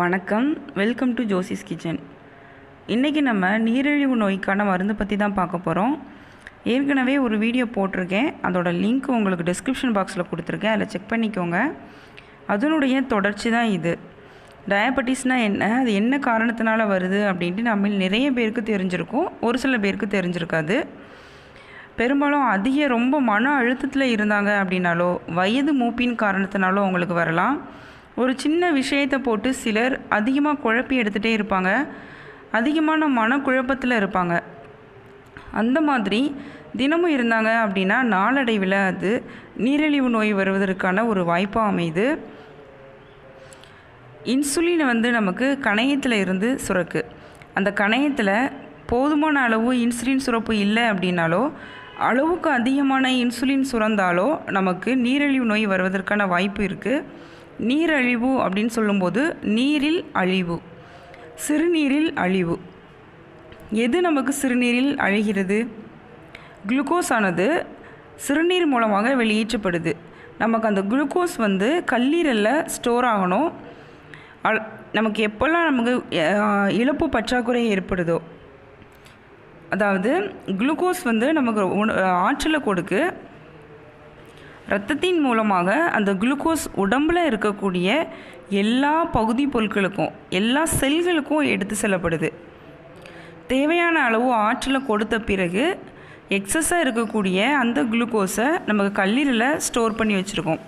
வணக்கம். Welcome to Josie's kitchen இன்றைக்கி நம்ம நீரிழிவு நோய்க்கான மருந்து பற்றி தான் பார்க்க போகிறோம் ஏற்கனவே ஒரு வீடியோ போட்டிருக்கேன். அதோட லிங்க் உங்களுக்கு டிஸ்கிரிப்ஷன் பாக்ஸில் கொடுத்துருக்கேன். அதில் செக் பண்ணிக்கோங்க. அதனுடைய தொடர்ச்சி தான் இது. டயபெட்டிஸ்னால் என்ன? அது என்ன காரணத்தினால வருது அப்படின்ட்டு நம்ம நிறைய பேருக்கு தெரிஞ்சிருக்கும். ஒரு சில பேருக்கு தெரிஞ்சிருக்காது. பெரும்பாலும் அதிக ரொம்ப மன அழுத்தத்தில் இருந்தாங்க அப்படின்னாலோ வயது மூப்பின் காரணத்தினாலோ அவங்களுக்கு வரலாம். ஒரு சின்ன விஷயத்தை போட்டு சிலர் அதிகமாக குழப்பி எடுத்துகிட்டே இருப்பாங்க. அதிகமான மனக்குழப்பத்தில் இருப்பாங்க. அந்த மாதிரி தினமும் இருந்தாங்க அப்படின்னா நாளடைவில் அது நீரிழிவு நோய் வருவதற்கான ஒரு வாய்ப்பாக அமையுது. இன்சுலின் வந்து நமக்கு கணையத்தில் இருந்து சுரக்கு. அந்த கணையத்தில் போதுமான அளவு இன்சுலின் சுரப்பு இல்லை அப்படின்னாலோ அளவுக்கு அதிகமான இன்சுலின் சுரந்தாலோ நமக்கு நீரிழிவு நோய் வருவதற்கான வாய்ப்பு இருக்குது நீரழிவு அப்படின்னு சொல்லும்போது நீரில் அழிவு சிறுநீரில் அழிவு. எது நமக்கு சிறுநீரில் அழிகிறது? குளுக்கோஸ் ஆனது சிறுநீர் மூலமாக வெளியேற்றப்படுது. நமக்கு அந்த குளுக்கோஸ் வந்து கல்லீரலில் ஸ்டோர் ஆகணும். அல் நமக்கு எப்போல்லாம் நமக்கு இழப்பு பற்றாக்குறை ஏற்படுதோ அதாவது குளுக்கோஸ் வந்து நமக்கு உண ஆற்றலை கொடுக்கு. ரத்தத்தின் மூலமாக அந்த குளுக்கோஸ் உடம்பில் இருக்கக்கூடிய எல்லா பகுதி பொருட்களுக்கும் எல்லா செல்களுக்கும் எடுத்து செல்லப்படுது. தேவையான அளவு ஆற்றலை கொடுத்த பிறகு எக்ஸஸாக இருக்கக்கூடிய அந்த குளுக்கோஸை நமக்கு கல்லீரலில் ஸ்டோர் பண்ணி வச்சுருக்கோம்.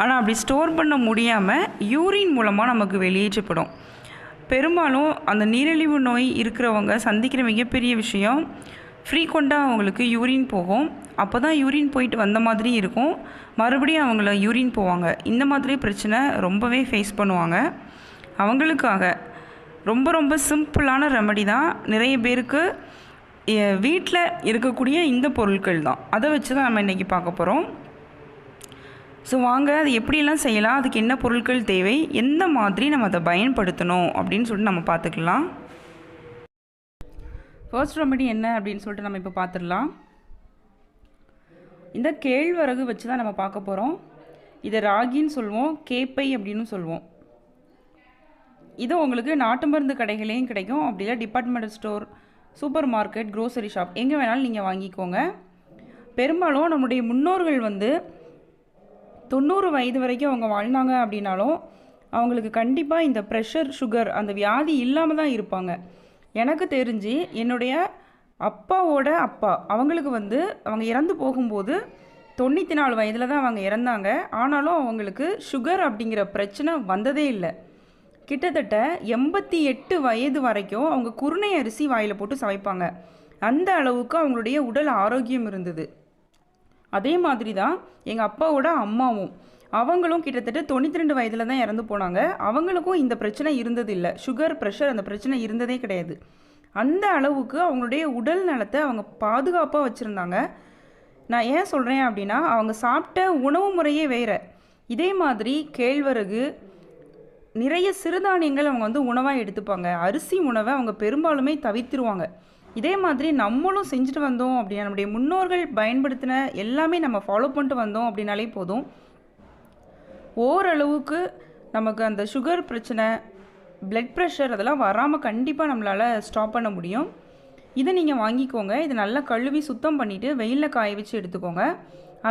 ஆனால் அப்படி ஸ்டோர் பண்ண முடியாமல் யூரின் மூலமாக நமக்கு வெளியேற்றப்படும். பெரும்பாலும் அந்த நீரிழிவு நோய் இருக்கிறவங்க சந்திக்கிற மிகப்பெரிய விஷயம் ஃப்ரீக்வெண்ட்டாக அவங்களுக்கு யூரின் போகும். அப்போ தான் யூரின் போயிட்டு வந்த மாதிரி இருக்கும். மறுபடியும் அவங்கள யூரின் போவாங்க. இந்த மாதிரி பிரச்சனை ரொம்பவே ஃபேஸ் பண்ணுவாங்க. அவங்களுக்காக ரொம்ப ரொம்ப சிம்பிளான ரெமடி தான் நிறைய பேருக்கு வீட்டில் இருக்கக்கூடிய இந்த பொருட்கள் தான். அதை வச்சு தான் நம்ம இன்றைக்கி பார்க்க போகிறோம் ஸோ வாங்க அது எப்படியெல்லாம் செய்யலாம்? அதுக்கு என்ன பொருட்கள் தேவை? எந்த மாதிரி நம்ம அதை பயன்படுத்தணும்? அப்படின்னு சொல்லிட்டு நம்ம பார்த்துக்கலாம். ஃபர்ஸ்ட் ரெமெடி என்ன அப்படின்னு சொல்லிட்டு நம்ம இப்போ பார்த்துடலாம் இந்த கேழ்வரகு வச்சு தான் நம்ம பார்க்க போகிறோம் இதை ராகின்னு சொல்லுவோம் கேப்பை அப்படின்னு சொல்லுவோம். இது உங்களுக்கு நாட்டு மருந்து கடைகளையும் கிடைக்கும். அப்படி இல்லை departmental store supermarket grocery shop எங்கே வேணாலும் நீங்கள் வாங்கிக்கோங்க. பெரும்பாலும் நம்முடைய முன்னோர்கள் வந்து தொண்ணூறு வயது வரைக்கும் அவங்க வாழ்ந்தாங்க அப்படின்னாலும் அவங்களுக்கு கண்டிப்பாக இந்த ப்ரெஷர் சுகர் அந்த வியாதி இல்லாமல் தான் இருப்பாங்க. எனக்கு தெரிஞ்சு என்னுடைய அப்பாவோட அப்பா அவங்களுக்கு வந்து அவங்க இறந்து போகும்போது தொண்ணூற்றி நாலு வயதில் தான் அவங்க இறந்தாங்க. ஆனாலும் அவங்களுக்கு சுகர் அப்படிங்கிற பிரச்சனை வந்ததே இல்லை. கிட்டத்தட்ட எண்பத்தி எட்டு வயது வரைக்கும் அவங்க குருணை அரிசி வாயில் போட்டு சமைப்பாங்க. அந்த அளவுக்கு அவங்களுடைய உடல் ஆரோக்கியம் இருந்தது. அதே மாதிரி தான் எங்கள் அப்பாவோட அம்மாவும். அவங்களும் கிட்டத்தட்ட தொண்ணூற்றி ரெண்டு வயதில் தான் இறந்து போனாங்க. அவங்களுக்கும் இந்த பிரச்சனை இருந்தது இல்லை சுகர் ப்ரெஷர் அந்த பிரச்சனை இருந்ததே கிடையாது. அந்த அளவுக்கு அவங்களுடைய உடல் நலத்தை அவங்க பாதுகாப்பாக வச்சுருந்தாங்க. நான் ஏன் சொல்கிறேன் அப்படின்னா அவங்க சாப்பிட்ட உணவு முறையே வேறு. இதே மாதிரி கேழ்வரகு நிறைய சிறுதானியங்கள் அவங்க வந்து உணவாக எடுத்துப்பாங்க. அரிசி உணவை அவங்க பெரும்பாலுமே தவிர்த்துருவாங்க. இதே மாதிரி நம்மளும் செஞ்சுட்டு வந்தோம் அப்படின்னா நம்முடைய முன்னோர்கள் பயன்படுத்தின எல்லாமே நம்ம ஃபாலோ பண்ணிட்டு வந்தோம் அப்படின்னாலே போதும். ஓரளவுக்கு நமக்கு அந்த சுகர் பிரச்சனை பிளட் ப்ரெஷர் அதெல்லாம் வராமல் கண்டிப்பாக நம்மளால் ஸ்டாப் பண்ண முடியும். இதை நீங்கள் வாங்கிக்கோங்க. இதை நல்லா கழுவி சுத்தம் பண்ணிவிட்டு வெயிலில் காய வச்சு எடுத்துக்கோங்க.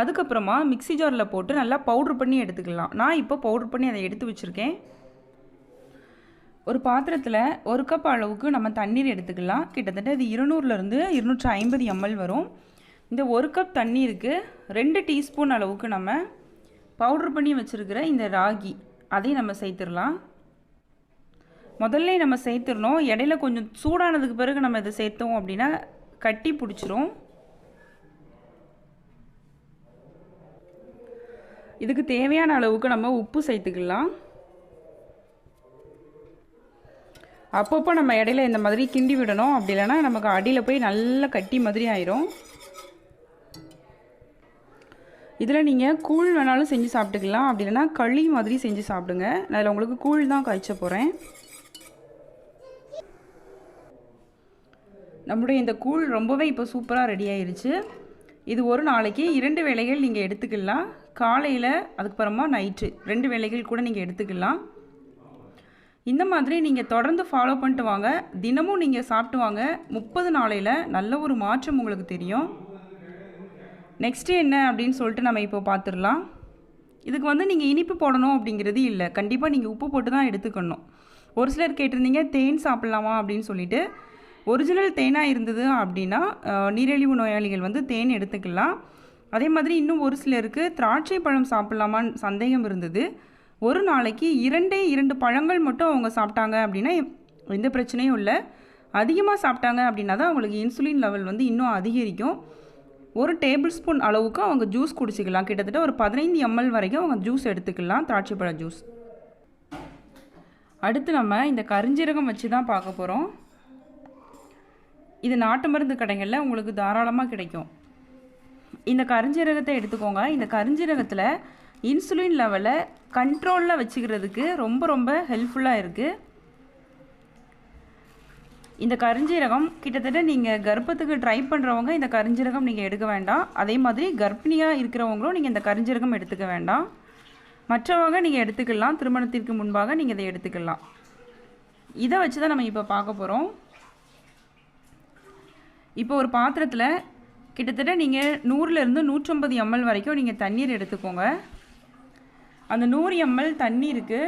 அதுக்கப்புறமா மிக்ஸி ஜாரில் போட்டு நல்லா பவுட்ரு பண்ணி எடுத்துக்கலாம். நான் இப்போ பவுட்ரு பண்ணி அதை எடுத்து வச்சுருக்கேன். ஒரு பாத்திரத்தில் ஒரு கப் அளவுக்கு நம்ம தண்ணீர் எடுத்துக்கலாம். கிட்டத்தட்ட இது இருநூறுலேருந்து இருநூற்றி ஐம்பது எம்எல் வரும். இந்த ஒரு கப் தண்ணீருக்கு ரெண்டு டீஸ்பூன் அளவுக்கு நம்ம பவுட்ரு பண்ணி வச்சுருக்கிற இந்த ராகி அதையும் நம்ம சேர்த்துடலாம். முதல்ல நம்ம சேர்த்துடணும். இடையில கொஞ்சம் சூடானதுக்கு பிறகு நம்ம இதை சேர்த்தோம் அப்படின்னா கட்டி பிடிச்சிரும். இதுக்கு தேவையான அளவுக்கு நம்ம உப்பு சேர்த்துக்கலாம். அப்பப்போ நம்ம இடையில இந்த மாதிரி கிண்டி விடணும். அப்படி இல்லைன்னா நமக்கு அடியில் போய் நல்லா கட்டி மாதிரி ஆயிரும். இதில் நீங்கள் கூழ் வேணாலும் செஞ்சு சாப்பிட்டுக்கலாம். அப்படி இல்லைன்னா களி மாதிரி செஞ்சு சாப்பிடுங்க. நான் இதில் உங்களுக்கு கூழ் தான் காய்ச்ச போகிறேன். நம்முடைய இந்த கூழ் ரொம்பவே இப்போ சூப்பராக ரெடி ஆயிடுச்சு இது ஒரு நாளைக்கு இரண்டு வேளைகள் நீங்கள் எடுத்துக்கலாம். காலையில் அதுக்கப்புறமா நைட்டு ரெண்டு வேளைகள் கூட நீங்கள் எடுத்துக்கலாம். இந்த மாதிரி நீங்கள் தொடர்ந்து ஃபாலோ பண்ணிட்டு வாங்க. தினமும் நீங்கள் சாப்பிட்டு வாங்க. முப்பது நாளையில் நல்ல ஒரு மாற்றம் உங்களுக்கு தெரியும். நெக்ஸ்ட்டு என்ன அப்படின்னு சொல்லிட்டு நம்ம இப்போ பார்த்துடலாம். இதுக்கு வந்து நீங்கள் இனிப்பு போடணும் அப்படிங்கிறது இல்லை. கண்டிப்பாக நீங்கள் உப்பு போட்டு தான் எடுத்துக்கணும். ஒரு சிலர் கேட்டிருந்தீங்க தேன் சாப்பிட்லாமா? அப்படின்னு சொல்லிட்டு. ஒரிஜினல் தேனாக இருந்தது அப்படின்னா நீரிழிவு நோயாளிகள் வந்து தேன் எடுத்துக்கலாம். அதே மாதிரி இன்னும் ஒரு சிலருக்கு திராட்சை பழம் சாப்பிட்லாமான்னு சந்தேகம் இருந்தது. ஒரு நாளைக்கு இரண்டே இரண்டு பழங்கள் மட்டும் அவங்க சாப்பிட்டாங்க அப்படின்னா எந்த பிரச்சனையும் இல்லை. அதிகமாக சாப்பிட்டாங்க அப்படின்னா தான் அவங்களுக்கு இன்சுலின் லெவல் வந்து இன்னும் அதிகரிக்கும். ஒரு டேபிள் ஸ்பூன் அளவுக்கு அவங்க ஜூஸ் குடிச்சிக்கலாம். கிட்டத்தட்ட ஒரு பதினைந்து எம்எல் வரைக்கும் அவங்க ஜூஸ் எடுத்துக்கலாம் திராட்சைப்பழ ஜூஸ் அடுத்து நம்ம இந்த கருஞ்சீரகம் வச்சு தான் பார்க்க போகிறோம் இது நாட்டு மருந்து கடைகளில் உங்களுக்கு தாராளமாக கிடைக்கும். இந்த கருஞ்சீரகத்தை எடுத்துக்கோங்க. இந்த கருஞ்சீரகத்தில் இன்சுலின் லெவலை கண்ட்ரோலில் வச்சுக்கிறதுக்கு ரொம்ப ரொம்ப ஹெல்ப்ஃபுல்லாக இருக்குது இந்த கருஞ்சீரகம் கிட்டத்தட்ட நீங்கள் கர்ப்பத்துக்கு ட்ரை பண்ணுறவங்க இந்த கருஞ்சீரகம் நீங்கள் எடுக்க வேண்டாம். அதே மாதிரி கர்ப்பிணியாக இருக்கிறவங்களும் நீங்கள் இந்த கருஞ்சீரகம் எடுத்துக்க வேண்டாம். மற்றவங்க நீங்கள் எடுத்துக்கலாம். திருமணத்திற்கு முன்பாக நீங்கள் இதை எடுத்துக்கலாம். இதை வச்சு தான் நம்ம இப்போ பார்க்க போகிறோம் இப்போ ஒரு பாத்திரத்தில் கிட்டத்தட்ட நீங்கள் நூறுலேருந்து நூற்றம்பது எம்எல் வரைக்கும் நீங்கள் தண்ணீர் எடுத்துக்கோங்க. அந்த நூறு எம்எல் தண்ணீருக்கு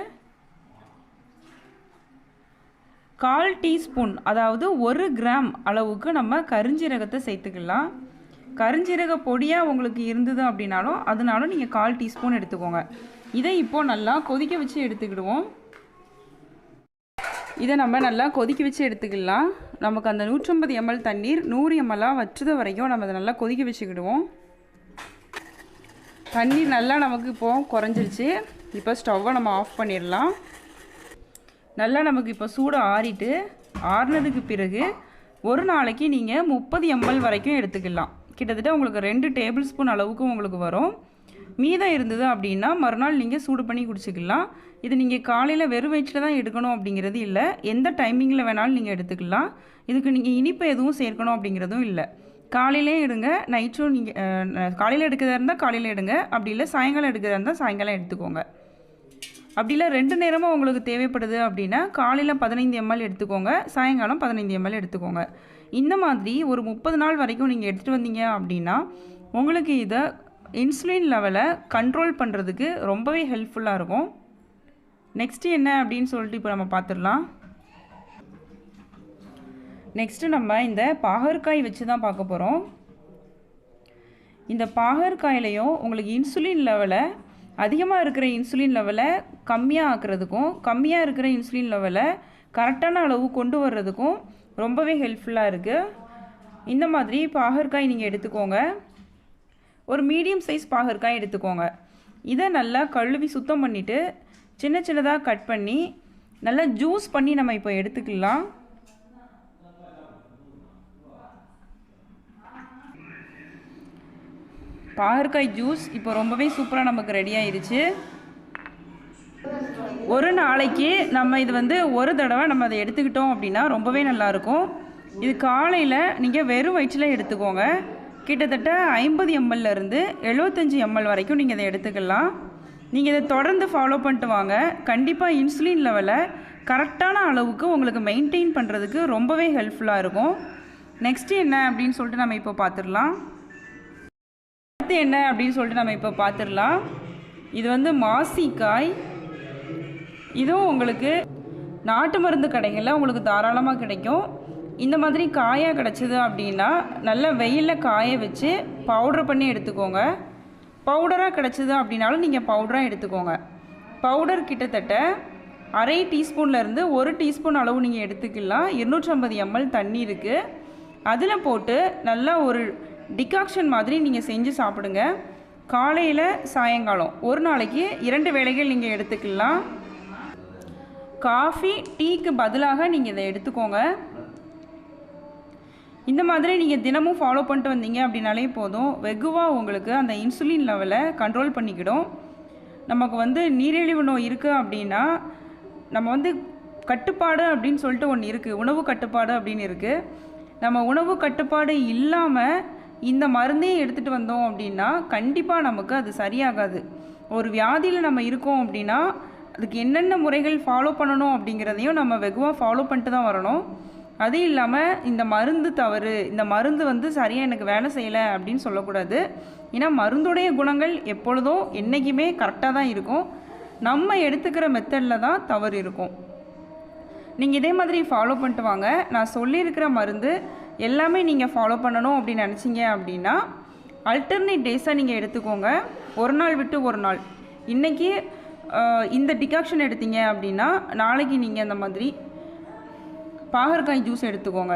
கால் டீஸ்பூன் அதாவது ஒரு கிராம் அளவுக்கு நம்ம கருஞ்சீரகத்தை சேர்த்துக்கலாம். கருஞ்சீரக பொடியாக உங்களுக்கு இருந்தது அப்படின்னாலும் அதனாலும் நீங்கள் கால் டீஸ்பூன் எடுத்துக்கோங்க. இதை இப்போ நல்லா கொதிக்க வச்சு எடுத்துக்கிடுவோம். இதை நம்ம நல்லா கொதிக்க வச்சு எடுத்துக்கலாம். நமக்கு அந்த நூற்றம்பது எம்எல் தண்ணீர் நூறு எம்எல்லாக வச்சது வரைக்கும் நம்ம அதை நல்லா கொதிக்க வச்சுக்கிடுவோம். தண்ணீர் நல்லா நமக்கு இப்போது குறைஞ்சிருச்சு. இப்போ ஸ்டவ்வை நம்ம ஆஃப் பண்ணிடலாம். நல்லா நமக்கு இப்போ சூடு ஆறிட்டு ஆறுனதுக்கு பிறகு ஒரு நாளைக்கு நீங்கள் முப்பது எம்எல் வரைக்கும் எடுத்துக்கலாம். கிட்டத்தட்ட உங்களுக்கு ரெண்டு டேபிள் ஸ்பூன் அளவுக்கு உங்களுக்கு வரும். மீதம் இருந்தது அப்படின்னா மறுநாள் நீங்கள் சூடு பண்ணி குடிச்சிக்கலாம். இது நீங்கள் காலையில் வெறும் வயிற்றில் தான் எடுக்கணும் அப்படிங்கிறது இல்லை. எந்த டைமிங்கில் வேணாலும் நீங்கள் எடுத்துக்கலாம். இதுக்கு நீங்கள் இனிப்பு எதுவும் சேர்க்கணும் அப்படிங்கிறதும் இல்லை. காலையிலே எடுங்க. நைட்டும் நீங்கள் காலையில் எடுக்கிறதா இருந்தால் காலையில் எடுங்க. அப்படி இல்லை சாயங்காலம் எடுக்கிறதா இருந்தால் சாயங்காலம் எடுத்துக்கோங்க. அப்படி இல்லை ரெண்டு நேரமும் உங்களுக்கு தேவைப்படுது அப்படின்னா காலையில் பதினைந்து எம்எல் எடுத்துக்கோங்க சாயங்காலம் பதினைந்து எம்எல் எடுத்துக்கோங்க. இந்த மாதிரி ஒரு முப்பது நாள் வரைக்கும் நீங்கள் எடுத்துகிட்டு வந்தீங்க அப்படின்னா உங்களுக்கு இதை இன்சுலின் லெவலை கண்ட்ரோல் பண்ணுறதுக்கு ரொம்பவே ஹெல்ப்ஃபுல்லாக இருக்கும். நெக்ஸ்ட்டு என்ன அப்படின்னு சொல்லிட்டு இப்போ நம்ம பார்த்துடலாம் நெக்ஸ்ட்டு நம்ம இந்த பாகற்காய் வச்சு தான் பார்க்க போகிறோம் இந்த பாகற்காயிலையும் உங்களுக்கு இன்சுலின் லெவலை அதிகமாக இருக்கிற இன்சுலின் லெவலை கம்மியாக ஆக்குறதுக்கும் கம்மியாக இருக்கிற இன்சுலின் லெவலை கரெக்டான அளவு கொண்டு வர்றதுக்கும் ரொம்பவே ஹெல்ப்ஃபுல்லாக இருக்குது இந்த மாதிரி பாகற்காய் நீங்கள் எடுத்துக்கோங்க. ஒரு மீடியம் சைஸ் பாகற்காய் எடுத்துக்கோங்க. இதை நல்லா கழுவி சுத்தம் பண்ணிவிட்டு சின்ன சின்னதாக கட் பண்ணி நல்லா ஜூஸ் பண்ணி நம்ம இப்போ எடுத்துக்கலாம். பாகற்காய் ஜூஸ் இப்போ ரொம்பவே சூப்பராக நமக்கு ரெடி ஆயிடுச்சு ஒரு நாளைக்கு நம்ம இது வந்து ஒரு தடவை நம்ம அதை எடுத்துக்கிட்டோம் அப்படின்னா ரொம்பவே நல்லாயிருக்கும். இது காலையில் நீங்கள் வெறும் வயிற்றில் எடுத்துக்கோங்க. கிட்டத்தட்ட ஐம்பது இருந்து எழுபத்தஞ்சி எம்எல் வரைக்கும் நீங்கள் இதை எடுத்துக்கலாம். நீங்கள் இதை தொடர்ந்து ஃபாலோ பண்ணிட்டு வாங்க. கண்டிப்பாக இன்சுலின் லெவலை கரெக்டான அளவுக்கு உங்களுக்கு மெயின்டைன் பண்ணுறதுக்கு ரொம்பவே ஹெல்ப்ஃபுல்லாக இருக்கும். நெக்ஸ்ட்டு என்ன அப்படின்னு சொல்லிட்டு நம்ம இப்போ பார்த்துடலாம் அடுத்து என்ன அப்படின்னு சொல்லிட்டு நம்ம இப்போ பார்த்துடலாம் இது வந்து மாசிக்காய் இதுவும் உங்களுக்கு நாட்டு மருந்து கடைகளில் உங்களுக்கு தாராளமாக கிடைக்கும். இந்த மாதிரி காயாக கிடச்சிது அப்படின்னா நல்லா வெயிலில் காய வச்சு பவுடர் பண்ணி எடுத்துக்கோங்க. பவுடராக கிடச்சிது அப்படின்னாலும் நீங்கள் பவுடராக எடுத்துக்கோங்க. பவுடர் கிட்டத்தட்ட அரை டீஸ்பூன்லேருந்து ஒரு டீஸ்பூன் அளவு நீங்கள் எடுத்துக்கலாம். இருநூற்றம்பது எம்எல் தண்ணி இருக்குது அதில் போட்டு நல்லா ஒரு டிகாக்ஷன் மாதிரி நீங்கள் செஞ்சு சாப்பிடுங்க. காலையில் சாயங்காலம் ஒரு நாளைக்கு இரண்டு வேளைகள் நீங்கள் எடுத்துக்கலாம். காஃபி டீக்கு பதிலாக நீங்கள் இதை எடுத்துக்கோங்க. இந்த மாதிரி நீங்கள் தினமும் ஃபாலோ பண்ணிட்டு வந்தீங்க அப்படின்னாலே போதும். வெகுவாக உங்களுக்கு அந்த இன்சுலின் லெவலை கண்ட்ரோல் பண்ணிக்கிடும். நமக்கு வந்து நீரிழிவு நோய் இருக்குது அப்படின்னா நம்ம வந்து கட்டுப்பாடு அப்படின்னு சொல்லிட்டு ஒன்று இருக்குது உணவு கட்டுப்பாடு அப்படின்னு இருக்குது நம்ம உணவு கட்டுப்பாடு இல்லாமல் இந்த மருந்தையும் எடுத்துகிட்டு வந்தோம் அப்படின்னா கண்டிப்பாக நமக்கு அது சரியாகாது. ஒரு வியாதியில் நம்ம இருக்கோம் அப்படின்னா அதுக்கு என்னென்ன முறைகள் ஃபாலோ பண்ணணும் அப்படிங்கிறதையும் நம்ம வெகுவாக ஃபாலோ பண்ணிட்டு தான் வரணும். அது இல்லாமல் இந்த மருந்து தவறு இந்த மருந்து வந்து சரியாக எனக்கு வேலை செய்யலை அப்படின்னு சொல்லக்கூடாது. ஏன்னா மருந்துடைய குணங்கள் எப்பொழுதும் என்றைக்குமே கரெக்டாக தான் இருக்கும். நம்ம எடுத்துக்கிற மெத்தடில் தான் தவறு இருக்கும். நீங்கள் இதே மாதிரி ஃபாலோ பண்ணிட்டு வாங்க. நான் சொல்லியிருக்கிற மருந்து எல்லாமே நீங்கள் ஃபாலோ பண்ணணும் அப்படின்னு நினச்சிங்க அப்படின்னா அல்டர்னேட் டேஸாக நீங்கள் எடுத்துக்கோங்க. ஒரு நாள் விட்டு ஒரு நாள். இன்றைக்கி இந்த டிகாக்ஷன் எடுத்தீங்க அப்படின்னா நாளைக்கு நீங்கள் அந்த மாதிரி பாகற்காய் ஜூஸ் எடுத்துக்கோங்க.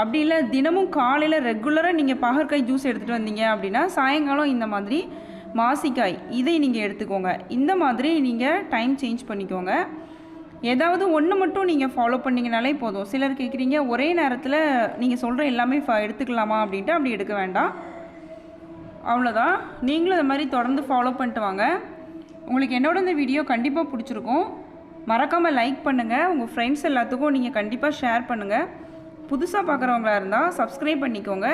அப்படி இல்லை தினமும் காலையில் ரெகுலராக நீங்கள் பாகற்காய் ஜூஸ் எடுத்துகிட்டு வந்தீங்க அப்படின்னா சாயங்காலம் இந்த மாதிரி மாசிக்காய் இதை நீங்கள் எடுத்துக்கோங்க. இந்த மாதிரி நீங்கள் டைம் சேஞ்ச் பண்ணிக்கோங்க. ஏதாவது ஒன்று மட்டும் நீங்கள் ஃபாலோ பண்ணிங்கனாலே போதும். சிலர் கேட்குறீங்க ஒரே நேரத்தில் நீங்கள் சொல்கிற எல்லாமே ஃப எடுத்துக்கலாமா அப்படின்ட்டு அப்படி எடுக்க வேண்டாம். அவ்வளோதான் நீங்களும் இந்த மாதிரி தொடர்ந்து ஃபாலோ பண்ணிட்டு வாங்க. உங்களுக்கு என்னோட இந்த வீடியோ கண்டிப்பாக பிடிச்சிருக்கும். மறக்காமல் லைக் பண்ணுங்கள் உங்கள் ஃப்ரெண்ட்ஸ் எல்லாத்துக்கும் நீங்கள் கண்டிப்பாக ஷேர் பண்ணுங்கள் புதுசாக பார்க்குறவங்களா இருந்தால் சப்ஸ்கிரைப் பண்ணிக்கோங்க.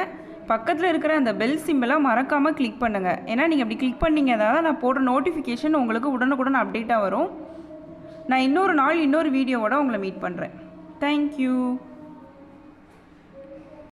பக்கத்தில் இருக்கிற அந்த பெல் சிம்பிளை மறக்காமல் கிளிக் பண்ணுங்கள் ஏன்னா நீங்கள் அப்படி கிளிக் பண்ணிங்க தான் நான் போடுற நோட்டிஃபிகேஷன் உங்களுக்கு உடனுக்குடன் அப்டேட்டாக வரும். நான் இன்னொரு நாள் இன்னொரு வீடியோவோட உங்களை மீட் பண்ணுறேன் தேங்க்யூ